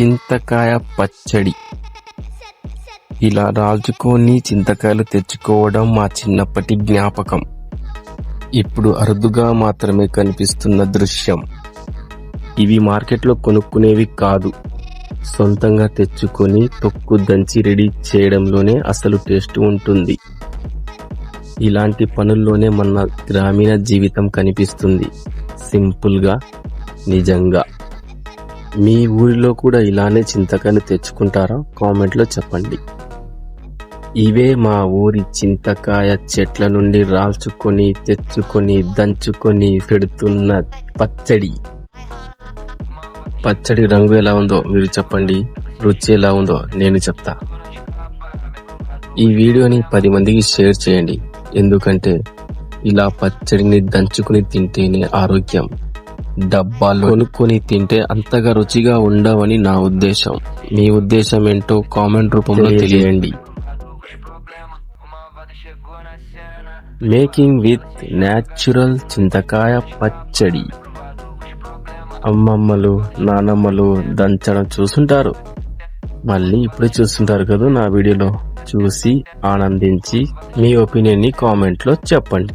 చింతకాయ పచ్చడి. ఇలా రాల్చుకొని చింతకాయలు తెచ్చుకోవడం మా చిన్నప్పటి జ్ఞాపకం. ఇప్పుడు అరుదుగా మాత్రమే కనిపిస్తున్న దృశ్యం. ఇవి మార్కెట్లో కొనుక్కునేవి కాదు. సొంతంగా తెచ్చుకొని తొక్కు దంచి రెడీ చేయడంలోనే అసలు టేస్ట్ ఉంటుంది. ఇలాంటి పనుల్లోనే మన గ్రామీణ జీవితం కనిపిస్తుంది. సింపుల్గా నిజంగా. మీ ఊరిలో కూడా ఇలానే చింతకాయని తెచ్చుకుంటారా? కామెంట్లో చెప్పండి. ఇవే మా ఊరి చింతకాయ చెట్ల నుండి రాల్చుకొని తెచ్చుకొని దంచుకొని పెడుతున్న పచ్చడి. పచ్చడి రంగు ఎలా ఉందో మీరు చెప్పండి. రుచి ఎలా ఉందో నేను చెప్తా. ఈ వీడియోని పది మందికి షేర్ చేయండి. ఎందుకంటే ఇలా పచ్చడిని దంచుకుని తింటేనే ఆరోగ్యం. డబ్బాలు కొనుక్కొని తింటే అంతగా రుచిగా ఉండవని నా ఉద్దేశం. మీ ఉద్దేశం ఏంటో కామెంట్ రూపంలో తెలియండి. మేకింగ్ విత్ న్యాచురల్ చింతకాయ పచ్చడి. అమ్మమ్మలు నానమ్మలు దంచడం చూస్తుంటారు. మళ్ళీ ఇప్పుడే చూస్తుంటారు కదా నా వీడియోలో. చూసి ఆనందించి మీ ఒపీనియన్ని కామెంట్లో చెప్పండి.